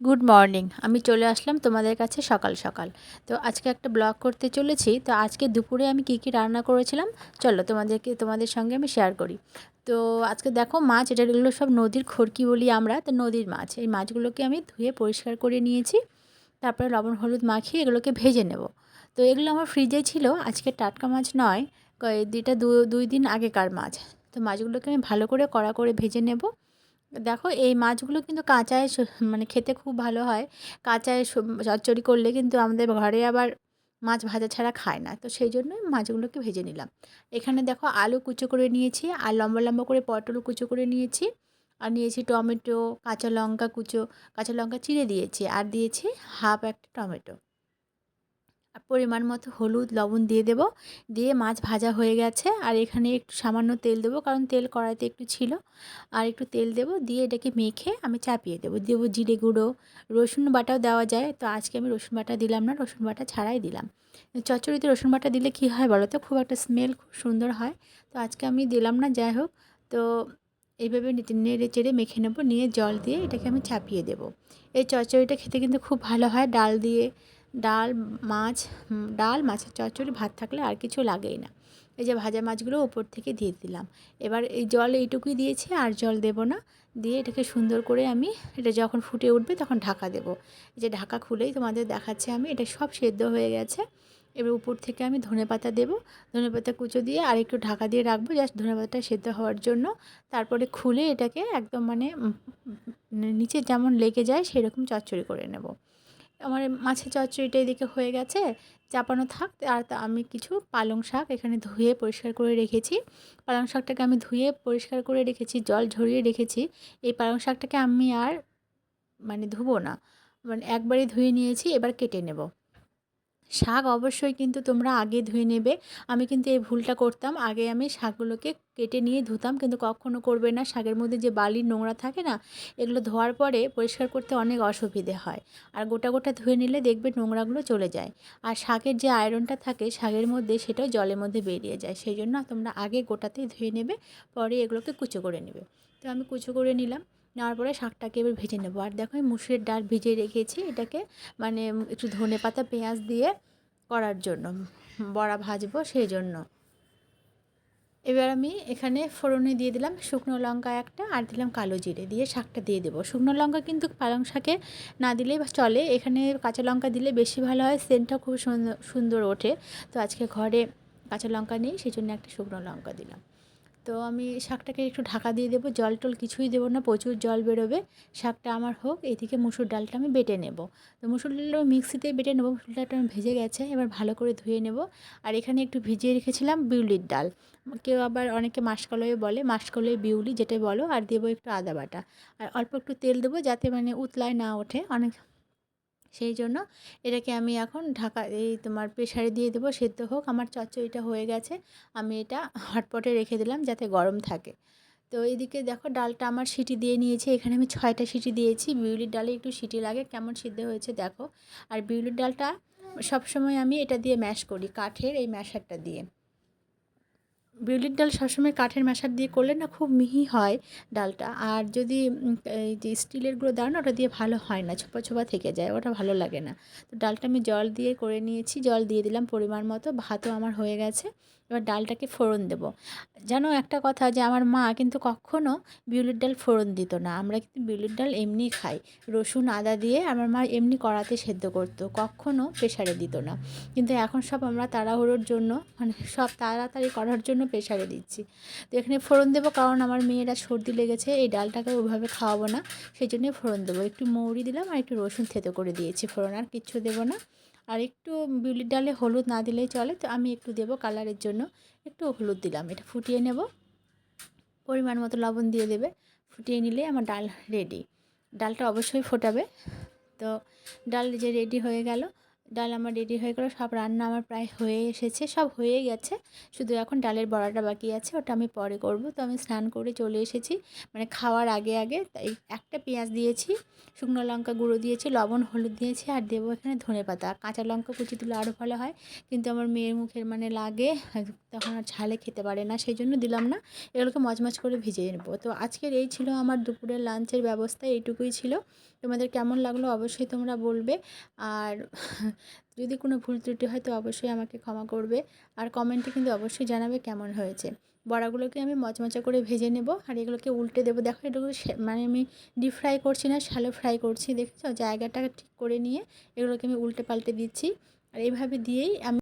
Good morning আমি চলে আসলাম তোমাদের কাছে সকাল সকাল। তো আজকে একটা ব্লগ করতে চলেছি। তো আজকে দুপুরে আমি কী কী রান্না করেছিলাম? চলো তোমাদেরকে, তোমাদের সঙ্গে আমি শেয়ার করি। তো আজকে দেখো মাছ, এটা এগুলো সব নদীর খড়কি বলি আমরা। তো নদীর মাছ, এই মাছগুলোকে আমি ধুয়ে পরিষ্কার করে নিয়েছি। তারপরে লবণ, হলুদ মাখিয়ে এগুলোকে ভেজে নেব। তো এগুলো আমার ফ্রিজে ছিল। আজকে টাটকা মাছ নয়। দুইটা দুই দিন আগেকার মাছ। তো মাছগুলোকে আমি ভালো করে কড়া করে ভেজে নেব। দেখো এই মাছগুলো কিন্তু কাঁচায় মানে খেতে খুব ভালো হয়। কাঁচায় চচ্চড়ি করলে কিন্তু আমাদের ঘরে আবার মাছ ভাজা ছাড়া খায় না। তো সেই জন্য মাছগুলোকে ভেজে নিলাম। এখানে দেখো আলু কুচো করে নিয়েছি, আর লম্বা লম্বা করে পটল কুচো করে নিয়েছি, আর নিয়েছি টমেটো, কাঁচা লঙ্কা কুচো, কাঁচা লঙ্কা চিড়ে দিয়েছি, আর দিয়েছি হাফ একটা টমেটো। পরিমাণ মতো হলুদ লবণ দিয়ে দেব। দিয়ে মাছ ভাজা হয়ে গেছে। আর এখানে একটু সামান্য তেল দেবো, কারণ তেল কড়াইতে একটু ছিল। আর একটু তেল দেব, দিয়ে এটাকে মেখে আমি চাপিয়ে দেবো। দেবো জিরে গুঁড়ো, রসুন বাটাও দেওয়া যায়। তো আজকে আমি রসুন বাটা দিলাম না, রসুন বাটা ছাড়াই দিলাম। চচ্চড়িতে রসুন বাটা দিলে কী হয় বলো তো? খুব একটা স্মেল খুব সুন্দর হয়। তো আজকে আমি দিলাম না, যাই হোক। তো এইভাবে নেড়ে চেড়ে মেখে নেব। নিয়ে জল দিয়ে এটাকে আমি চাপিয়ে দেবো। এই চচ্চড়িটা খেতে কিন্তু খুব ভালো হয়। ডাল দিয়ে ডাল, মাছ ডাল, মাছের চচ্চড়ি, ভাত থাকলে আর কিছু লাগেই না। এই যে ভাজা মাছগুলো ওপর থেকে দিয়ে দিলাম। এবার এই জল এইটুকুই দিয়েছি, আর জল দেব না। দিয়ে এটাকে সুন্দর করে আমি, এটা যখন ফুটে উঠবে তখন ঢাকা দেবো। এই যে ঢাকা খুলেই তোমাদের দেখাচ্ছে আমি, এটা সব সেদ্ধ হয়ে গেছে। এবার উপর থেকে আমি ধনে পাতা দেবো। ধনে পাতা কুচো দিয়ে আর একটু ঢাকা দিয়ে রাখব, জাস্ট ধনে পাতাটা সেদ্ধ হওয়ার জন্য। তারপরে খুলে এটাকে একদম মানে নিচে যেমন লেগে যায় সেরকম চচ্চড়ি করে নেব। আমার মাছের চচ্চড়িটা এদিকে হয়ে গেছে। চাপানো থাক, আর আমি কিছু পালং শাক এখানে ধুয়ে পরিষ্কার করে রেখেছি। পালং শাকটাকে আমি ধুয়ে পরিষ্কার করে রেখেছি, জল ঝরিয়ে রেখেছি। এই পালং শাকটাকে আমি আর মানে ধুবো না। মানে একবারই ধুয়ে নিয়েছি, এবার কেটে নেব। শাক অবশ্যই কিন্তু তোমরা আগে ধুয়ে নেবে। আমি কিন্তু এই ভুলটা করতাম। আগে আমি শাকগুলোকে কেটে নিয়ে ধুতাম, কিন্তু কখনও করবে না। শাকের মধ্যে যে বালির নোংরা থাকে না, এগুলো ধোয়ার পরে পরিষ্কার করতে অনেক অসুবিধে হয়। আর গোটা গোটা ধুয়ে নিলে দেখবে নোংরাগুলো চলে যায়। আর শাকের যে আয়রনটা থাকে, শাকের মধ্যে সেটাও জলের মধ্যে বেরিয়ে যায়। সেই জন্য তোমরা আগে গোটাতেই ধুয়ে নেবে, পরে এগুলোকে কুচো করে নেবে। তো আমি কুচো করে নিলাম। নেওয়ার পরে শাকটাকে এবার ভেজে নেব। আর দেখো আমি মুসুরের ডাল ভিজিয়ে রেখেছি এটাকে মানে একটু ধনে পাতা, পেঁয়াজ দিয়ে করার জন্য, বড়া ভাজবো সেই জন্য এবার আমি এখানে ফোড়নে দিয়ে দিলাম শুকনো লঙ্কা একটা আর দিলাম কালো জিরে দিয়ে শাকটা দিয়ে দেবো। শুকনো লঙ্কা কিন্তু পালং শাকে না দিলেই চলে, এখানে কাঁচা লঙ্কা দিলে বেশি ভালো হয়, সেন্টটা খুব সুন্দর ওঠে। তো আজকে ঘরে কাঁচা লঙ্কা নেই সেই জন্য একটা শুকনো লঙ্কা দিলাম। তো আমি শাকটাকে একটু ঢাকা দিয়ে দেবো। জল টল কিছুই দেবো না, প্রচুর জল বেরোবে। শাকটা আমার হোক, এদিকে মুসুর ডালটা আমি বেটে নেব। তো মুসুর ডালটা আমি মিক্সিতে বেটে নেব, মুসুর ডালটা আমি ভেজে গেছে, এবার ভালো করে ধুয়ে নেব। আর এখানে একটু ভিজিয়ে রেখেছিলাম বিউলির ডাল। কেউ আবার অনেকে মাসকলয়ে বলে, মাসকলাই বিউলি যেটা বলো, আর দেবো একটু আদা বাটা। আর অল্প একটু তেল দেবো যাতে মানে উতলায় না ওঠে। অনেক সেই জন্য এটাকে আমি এখন ঢাকা, এই তোমার প্রেশারে দিয়ে দেবো, সেদ্ধ হোক। আমার চচ্চড়িটা হয়ে গেছে। আমি এটা হটপটে রেখে দিলাম যাতে গরম থাকে। তো এদিকে দেখো ডালটা আমার সিটি দিয়ে নিয়েছি। এখানে আমি ছয়টা সিটি দিয়েছি। বিউলির ডালে একটু সিটি লাগে, কেমন সিদ্ধ হয়েছে দেখো। আর বিউলির ডালটা সবসময় আমি এটা দিয়ে ম্যাশ করি, কাঠের এই ম্যাশারটা দিয়ে। বিউলির ডাল সবসময় কাঠের ম্যাশার দিয়ে করলে না খুব মিহি হয় ডালটা। আর যদি এই যে স্টিলেরগুলো দাও না, ওটা দিয়ে ভালো হয় না, ছোপা ছোপা থেকে যায়, ওটা ভালো লাগে না। তো ডালটা আমি জল দিয়ে করে নিয়েছি, জল দিয়ে দিলাম পরিমাণ মতো, ভাতও আমার হয়ে গেছে। এবার ডালটাকে ফোড়ন দেব। জানো একটা কথা যে আমার মা কিন্তু কখনও বিউলির ডাল ফোড়ন দিত না, আমরা কিন্তু বিউলির ডাল এমনি খাই। রসুন, আদা দিয়ে আমার মা এমনি কড়াতে সেদ্ধ করতো কখনও প্রেশারে দিত না। কিন্তু এখন সব আমরা তাড়াহুড়োর জন্য মানে সব তাড়াতাড়ি করার জন্য প্রেশারে দিচ্ছি। তো এখানে ফোড়ন দেবো কারণ আমার মেয়েরা সর্দি লেগেছে, এই ডালটাকে ওইভাবে খাওয়াবো না। সেই জন্যই ফোড়ন দেবো। একটু মৌরি দিলাম আর একটু রসুন থেতো করে দিয়েছি। ফোড়ন আর কিচ্ছু দেবো না। আর একটু বিউলির ডালে হলুদ না দিলেই চলে। তো আমি একটু দেবো কালারের জন্য। একটু হলুদ দিলাম। এটা ফুটিয়ে নেব। পরিমাণ মতো লবণ দিয়ে দেবে। ফুটিয়ে নিলে আমার ডাল রেডি ডালটা অবশ্যই ফোটাবে। তো ডাল যে রেডি হয়ে গেল ডাল আমার রেডি হয়ে গেলো, সব রান্না আমার প্রায় হয়ে এসেছে, সব হয়ে গেছে। শুধু এখন ডালের বড়াটা বাকি আছে, ওটা আমি পরে করব। তো আমি স্নান করে চলে এসেছি মানে খাওয়ার আগে আগে তাই একটা পেঁয়াজ দিয়েছি, শুকনো লঙ্কা গুঁড়ো দিয়েছি, লবণ, হলুদ দিয়েছি আর দেবো এখানে ধনে পাতা। কাঁচা লঙ্কা কুচি দিলে আরও ভালো হয়, কিন্তু আমার মেয়ের মুখের মানে লাগে, তখন আর ঝালে খেতে পারে না, সেই জন্য দিলাম না। এগুলোকে মচমচ করে ভিজিয়ে নেব। তো আজকের এই ছিল আমার দুপুরের লাঞ্চের ব্যবস্থা, এইটুকুই ছিল। তোমাদের কেমন লাগল অবশ্যই তোমরা বলবে। আর যদি কোনো ভুল ত্রুটি হয় তো অবশ্যই আমাকে ক্ষমা করবে। আর কমেন্টে কিন্তু অবশ্যই জানাবে কেমন হয়েছে। বড়াগুলোকে আমি মচমচা করে ভেজে নেব আর এগুলোকে উল্টে দেবো। দেখো এগুলো মানে আমি ডিপ ফ্রাই করছি না শ্যালো ফ্রাই করছি, দেখেছ? জায়গাটা ঠিক করে নিয়ে এগুলোকে আমি উল্টে পাল্টে দিচ্ছি। আর এইভাবে দিয়েই আমি